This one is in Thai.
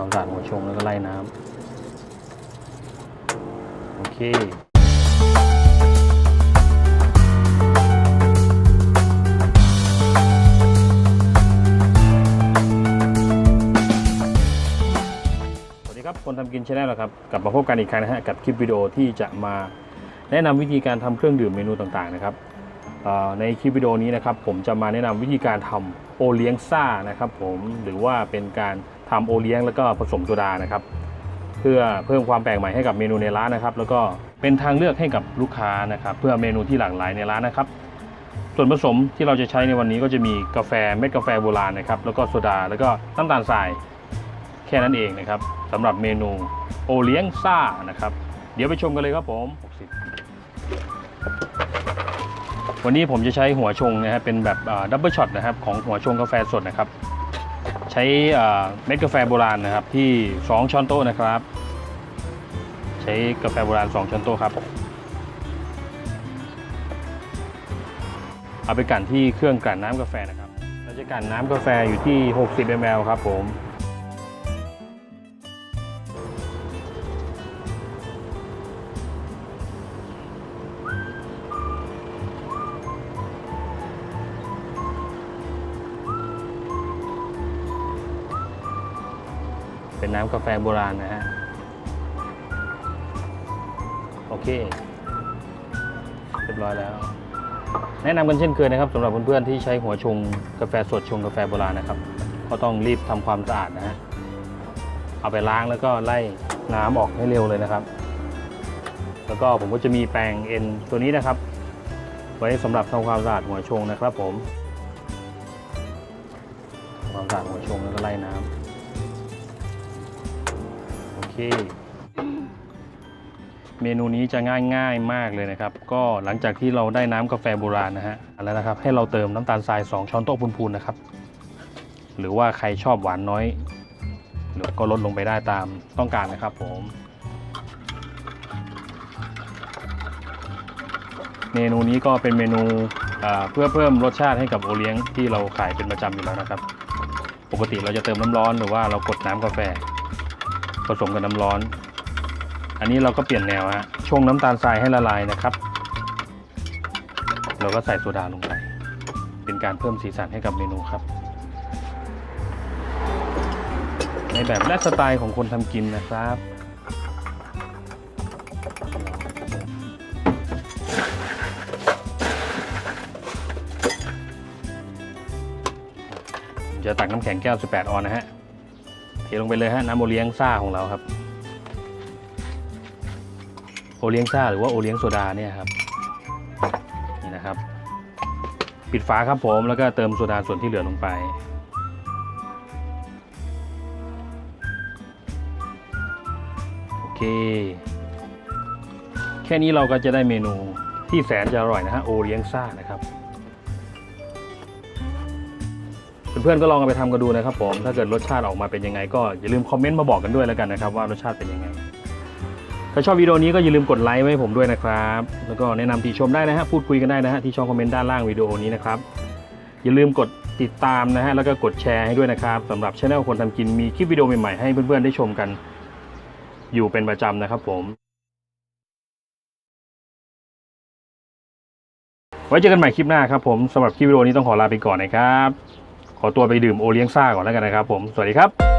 ความสะอาดหัวชงแล้วก็ไล่น้ำโอเคสวัสดีครับคนทำกินชาแนลครับกลับมาพบกันอีกครั้งนะฮะกับคลิปวิดีโอที่จะมาแนะนำวิธีการทำเครื่องดื่มเมนูต่างๆนะครับในคลิปวิดีโอนี้นะครับผมจะมาแนะนำวิธีการทำโอเลี้ยงซ่านะครับผมหรือว่าเป็นการ ทำโอเลี้ยงแล้วก็ผสมโซดานะครับ เพื่อเพิ่มความแปลกใหม่ให้กับเมนูในร้านนะครับ แล้วก็เป็นทางเลือกให้กับลูกค้านะครับ เพื่อเมนูที่หลากหลายในร้านนะครับ ส่วนผสมที่เราจะใช้ในวันนี้ก็จะมีกาแฟเม็ดกาแฟโบราณนะครับ แล้วก็โซดา แล้วก็น้ำตาลทราย แค่นั้นเองนะครับสำหรับเมนูโอเลี้ยงซ่านะครับ เดี๋ยวไปชมกันเลยครับผมวันนี้ผมจะใช้หัวชงนะฮะเป็นแบบดับเบิลช็อตนะครับของหัวชงกาแฟสดนะครับ ช้เม็ดกาแฟโบราณนะครับ ที่ 2 ช้อนโต๊ะนะครับ ใช้กาแฟโบราณ 2 ช้อนโต๊ะครับ เอาไปกลั่นที่เครื่องกลั่นน้ำกาแฟนะครับเราจะกลั่นน้ำกาแฟอยู่ที่ 60 ml ครับผม เป็นน้ำกาแฟโบราณนะฮะ โอเค เรียบร้อยแล้ว แนะนำกันเช่นเคยนะครับสำหรับเพื่อนๆที่ใช้หัวชงกาแฟสดชงกาแฟโบราณนะครับ ก็ต้องรีบทำความสะอาดนะฮะ เอาไปล้างแล้วก็ไล่น้ำออกให้เร็วเลยนะครับ แล้วก็ผมก็จะมีแปรงเอ็นตัวนี้นะครับ ไว้สำหรับทำความสะอาดหัวชงนะครับผมทำความสะอาดหัวชงแล้วก็ไล่น้ำ เคเมนูนี้จะง่ายง่ายมากเลยนะครับ ก็หลังจากที่เราได้น้ำกาแฟโบราณนะฮะแล้วนะครับ ให้เราเติมน้ำตาลทราย 2 ช้อนโต๊ะพูนๆนะครับ หรือว่าใครชอบหวานน้อยหรือก็ลดลงไปได้ตามต้องการนะครับผมเมนูนี้ก็เป็นเมนูเพื่อเพิ่มรสชาติให้กับโอเลี้ยงที่เราขายเป็นประจำอยู่แล้วนะครับ ปกติเราจะเติมน้ำร้อนหรือว่าเรากดน้ำกาแฟ ผสมกับน้ำร้อน อันนี้เราก็เปลี่ยนแนวฮะชงน้ำตาลทรายให้ละลายนะครับ เราก็ใส่โซดาลงไป เป็นการเพิ่มสีสันให้กับเมนูครับ ในแบบและสไตล์ของคนทำกินนะครับจะตักน้ำแข็งแก้ว 18 ออนนะฮะ เทลงไปเลยฮะน้ำโอเลี้ยงซ่าของเราครับ โอเลี้ยงซ่าหรือว่าโอเลี้ยงโซดาเนี่ยครับนี่นะครับ ปิดฝาครับผมแล้วก็เติมโซดาส่วนที่เหลือลงไปโอเค แค่นี้เราก็จะได้เมนูที่แสนจะอร่อยนะฮะโอเลี้ยงซ่านะครับ เพื่อนๆก็ลองไปทำกันดูนะครับผมถ้าเกิดรสชาติออกมาเป็นยังไงก็อย่าลืมคอมเมนต์มาบอกกันด้วยแล้วกันนะครับว่ารสชาติเป็นยังไงถ้าชอบวิดีโอนี้ก็อย่าลืมกดไลค์ไว้ให้ผมด้วยนะครับแล้วก็แนะนำติชมได้นะฮะพูดคุยกันได้นะฮะที่ช่องคอมเมนต์ด้านล่างวิดีโอนี้นะครับอย่าลืมกดติดตามนะฮะแล้วก็กดแชร์ให้ด้วยนะครับสำหรับช anel คนทำกินมีคลิปวิดีโอใหม่ๆให้เพื่อนๆได้ชมกัน อยู่เป็นประจำนะครับผม ไว้เจอกันใหม่คลิปหน้าครับผมสำหรับคลิปวิดีโอนี้ต้องขอลาไปก่อนนะครับ ขอตัวไปดื่มโอเลี้ยงซ่าก่อนแล้วกันนะครับผม สวัสดีครับ